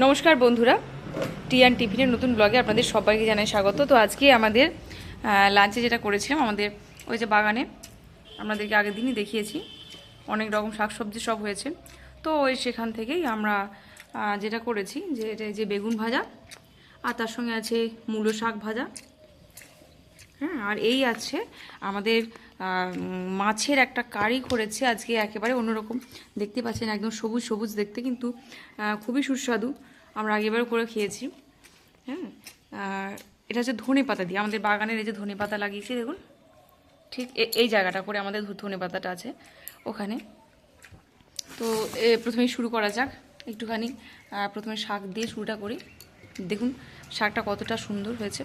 নমস্কার বন্ধুরা। টিয়ান টিফিনের নতুন ব্লগে আপনাদের সবাইকে জানাই স্বাগত। তো আজকে আমাদের লাঞ্চে যেটা করেছিলাম আমাদের ওই যে বাগানে, আপনাদেরকে আগের দিনই দেখিয়েছি। অনেক রকম শাকসবজি সব হয়েছে। তো ওই সেখান থেকেই আমরা যেটা করেছি যে এটা যে বেগুন ভাজা, আর তার সঙ্গে আছে মূলো শাক ভাজা। হ্যাঁ আর এই আছে আমাদের মাছের একটা কারি করেছে আজকে একেবারে অন্যরকম। দেখতে পাচ্ছেন একদম সবুজ সবুজ দেখতে কিন্তু খুবই সুস্বাদু। আমরা আগেবার করে খেয়েছি। হ্যাঁ আর এটা হচ্ছে ধনে পাতা দিয়ে আমাদের বাগানের এই যে ধনে পাতা লাগিয়েছি দেখুন। ঠিক এই জায়গাটা করে আমাদের ধনে পাতাটা আছে ওখানে। তো এ, প্রথমেই শুরু করা যাক। একটুখানি প্রথমে শাক দিয়ে শুরুটা করি। দেখুন শাকটা কতটা সুন্দর হয়েছে।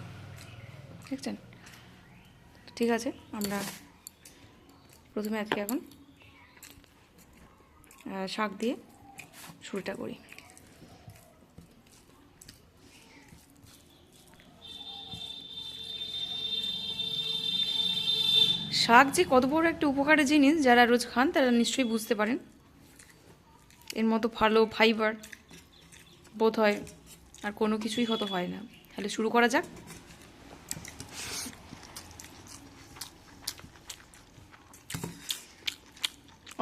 দেখছেন? ঠিক আছে, আমরা প্রথমে আজকে এখন শাক দিয়ে শুরুটা করি। শাক যে কত বড় একটা উপকারী জিনিস, যারা রোজ খান তারা নিশ্চয়ই বুঝতে পারেন। এর মতো ভালো ফাইবার বোধ হয় আর কোনো কিছুই হয়তো হয় না। তাহলে শুরু করা যাক।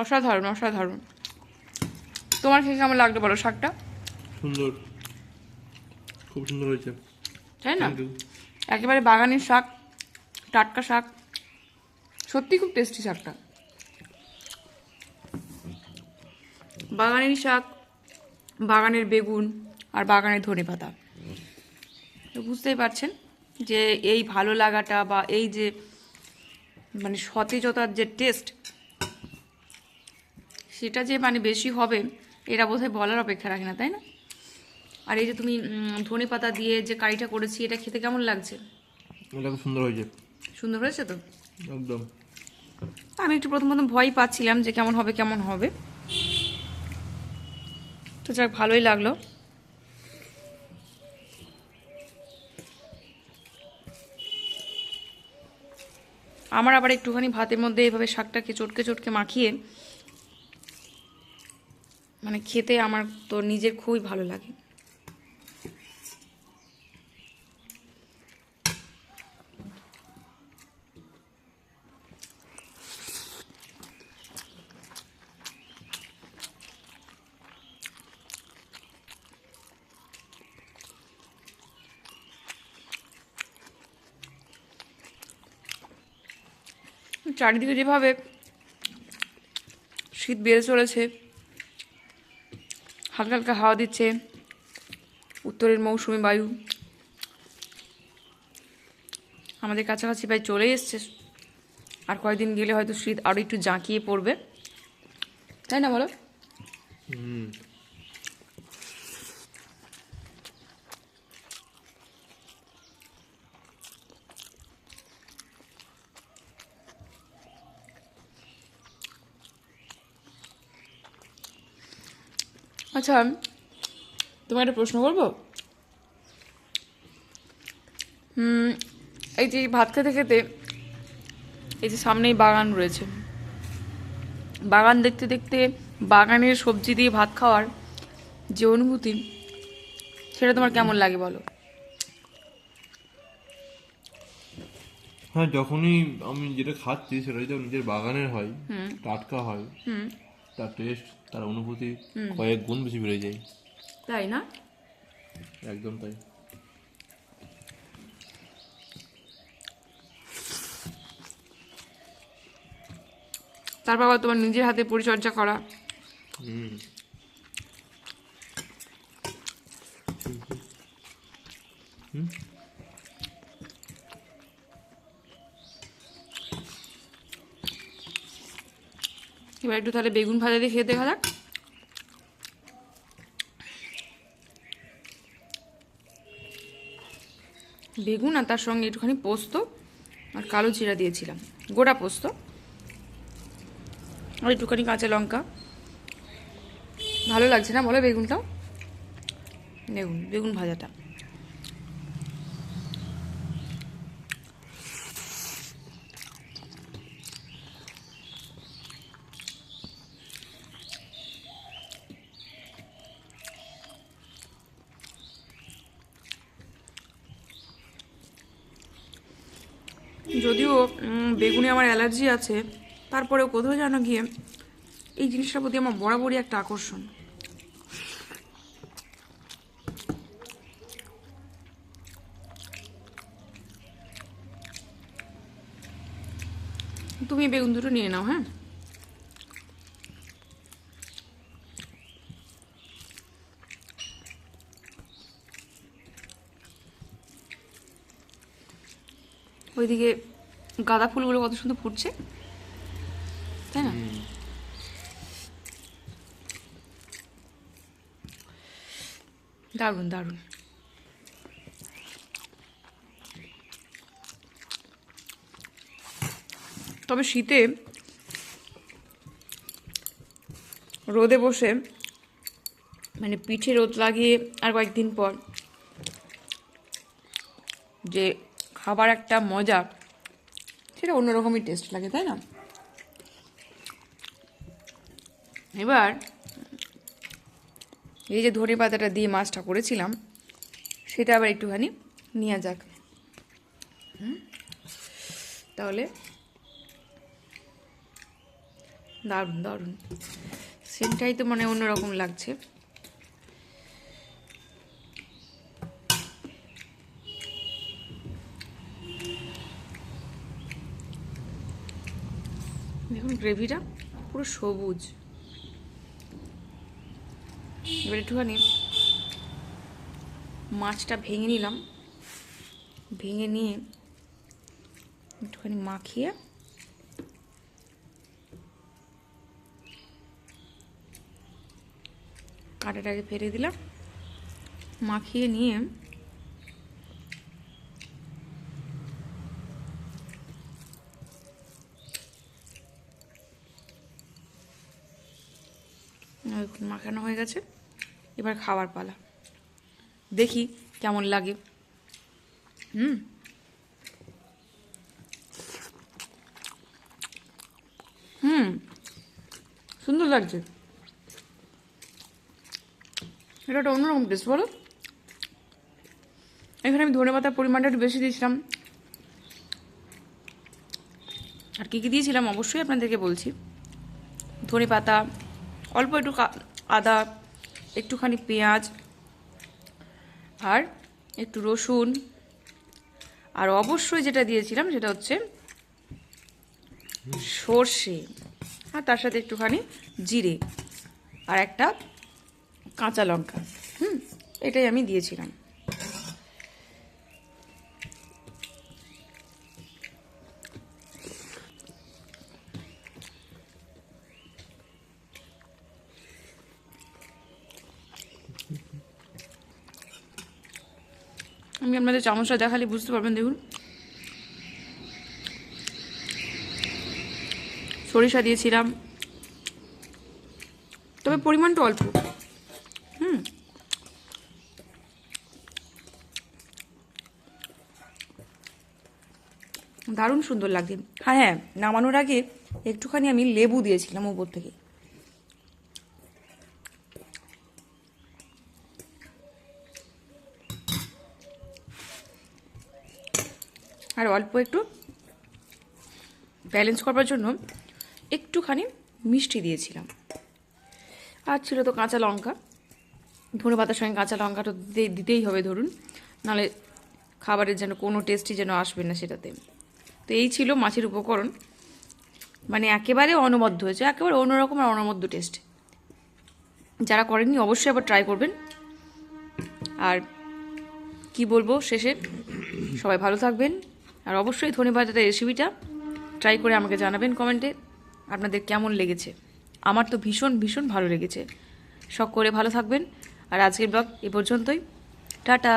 অসাধারণ অসাধারণ। তোমার খেয়ে কেমন লাগল বলো শাকটা? সুন্দর। খুব সুন্দর হয়েছে। তাই না? একেবারে বাগানের শাক টাটকা শাক। সত্যি খুব টেস্টি শাকটা। বাগানের শাক বাগানের বেগুন আর বাগানের ধনে পাতা। তো বুঝতেই পারছেন যে এই ভালো লাগাটা বা এই যে মানে সতেজতার যে টেস্ট সেটা যে মানে বেশি হবে এটা বোধহয় বলার অপেক্ষা রাখে না তাই না? আর এই যে তুমি ধনে পাতা দিয়ে যে কারিটা করেছি এটা খেতে কেমন লাগছে? এটা খুব সুন্দর হয়েছে। সুন্দর হয়েছে তো? একদম। আমি একটু প্রথম প্রথম ভয় পাচ্ছিলাম যে কেমন হবে কেমন হবে। তো যাক ভালোই লাগল। আমার আবার একটুখানি ভাতের মধ্যে এইভাবে শাকটাকে চটকে চটকে মাখিয়ে মানে খেতে আমার তো নিজের খুবই ভালো লাগে। চারিদিকে যেভাবে শীত বেড়ে চলেছে হালকা হালকা হাওয়া দিচ্ছে। উত্তরের মৌসুমি বায়ু আমাদের কাছাকাছি প্রায় চলে এসছে। আর কয়েকদিন গেলে হয়তো শীত আরও একটু জাঁকিয়ে পড়বে। তাই না বলো? আচ্ছা তোমার একটা প্রশ্ন করব? হুম এই যে ভাত খেতে খেতে এই যে সামনেই বাগান রয়েছে। বাগান দেখতে দেখতে বাগানের সবজি দিয়ে ভাত খাওয়ার যে অনুভূতি সেটা তোমার কেমন লাগে বলো? হ্যাঁ যখনই আমি যেটা খাচ্ছি সেটা যদি নিজের বাগানের হয় টাটকা হয় হুম। তার টেস্ট তার অনুভূতি কয়েক গুণ বেশি বেড়ে যায়। তাই না? একদম তাই। তারপর আবার তোমার নিজের হাতে পরিচর্যা করা। হুম। এবার একটু তাহলে বেগুন ভাজা দিয়ে খেয়ে দেখা যাক। বেগুন আর তার সঙ্গে একটুখানি পোস্ত আর কালো জিরা দিয়েছিলাম গোটা পোস্ত আর একটুখানি কাঁচা লঙ্কা। ভালো লাগছে না বলো বেগুনটাও? দেখুন, বেগুন ভাজাটা। যদিও বেগুনে আমার অ্যালার্জি আছে, তারপরেও কোথাও যেন গিয়ে এই জিনিসটার প্রতি আমার বরাবরই একটা আকর্ষণ। তুমি বেগুন দুটো নিয়ে নাও হ্যাঁ? ওইদিকে গাঁদা ফুলগুলো কত সুন্দর ফুটছে। তাই না? দারুণ দারুণ। তবে শীতে রোদে বসে মানে পিঠে রোদ লাগিয়ে আর কয়েকদিন পর যে খাবার একটা মজা। সেটা অন্যরকমই টেস্ট লাগে তাই না? এবার এই যে ধনে পাতাটা দিয়ে মাছটা করেছিলাম সেটা আবার একটুখানি নেওয়া যাক। তাহলে দারুণ দারুণ। সেন্টটাই তো মানে অন্যরকম লাগছে। দেখুন, গ্রেভিটা পুরো সবুজ। এবার একটুখানি মাছটা ভেঙে নিলাম। ভেঙে নিয়ে একটুখানি মাখিয়ে কাঁটাটাকে ফেলে দিলাম। মাখিয়ে নিয়ে মাখানো হয়ে গেছে। এবার খাওয়ার পালা। দেখি কেমন লাগে। হুম। হুম। সুন্দর লাগছে। এটা একটা অন্যরকম টেস্ট বলো। এখানে আমি ধনে পাতার পরিমাণটা একটু বেশি দিয়েছিলাম। আর কী কী দিয়েছিলাম? অবশ্যই আপনাদেরকে বলছি। ধনে পাতা অল্প একটু আদা, একটুখানি পেঁয়াজ, আর একটু রসুন, আর অবশ্যই যেটা দিয়েছিলাম সেটা হচ্ছে সর্ষে, আর তার সাথে একটুখানি জিরে, আর একটা কাঁচা লঙ্কা। হুম, এটাই আমি দিয়েছিলাম। আমি আপনাদের চামচটা দেখালে বুঝতে পারবেন, দেখুন। সরিষা দিয়েছিলাম। তবে পরিমাণটা অল্প। হুম। দারুণ সুন্দর লাগছে। হ্যাঁ হ্যাঁ নামানোর আগে একটুখানি আমি লেবু দিয়েছিলাম উপর থেকে। আর অল্প একটু ব্যালেন্স করবার জন্য একটুখানি মিষ্টি দিয়েছিলাম। আর ছিল তো কাঁচা লঙ্কা। ধনে পাতার সঙ্গে কাঁচা লঙ্কা তো দিতেই হবে ধরুন। নাহলে খাবারের যেন কোনো টেস্টই যেন আসবে না সেটাতে। তো এই ছিল মাছের উপকরণ। মানে একেবারে অনবদ্য হয়েছে, একেবারে অন্যরকম আর অনবদ্য টেস্ট যারা করেননি অবশ্যই আবার ট্রাই করবেন। আর কি বলব শেষে? সবাই ভালো থাকবেন। আর অবশ্যই ধনে পাতাটা রেসিপিটা ট্রাই করে আমাকে জানাবেন কমেন্টে। আপনাদের কেমন লেগেছে? আমার তো ভীষণ ভীষণ ভালো লেগেছে। শখ করে ভালো থাকবেন। আর আজকের ব্লগ এ পর্যন্তই। টাটা!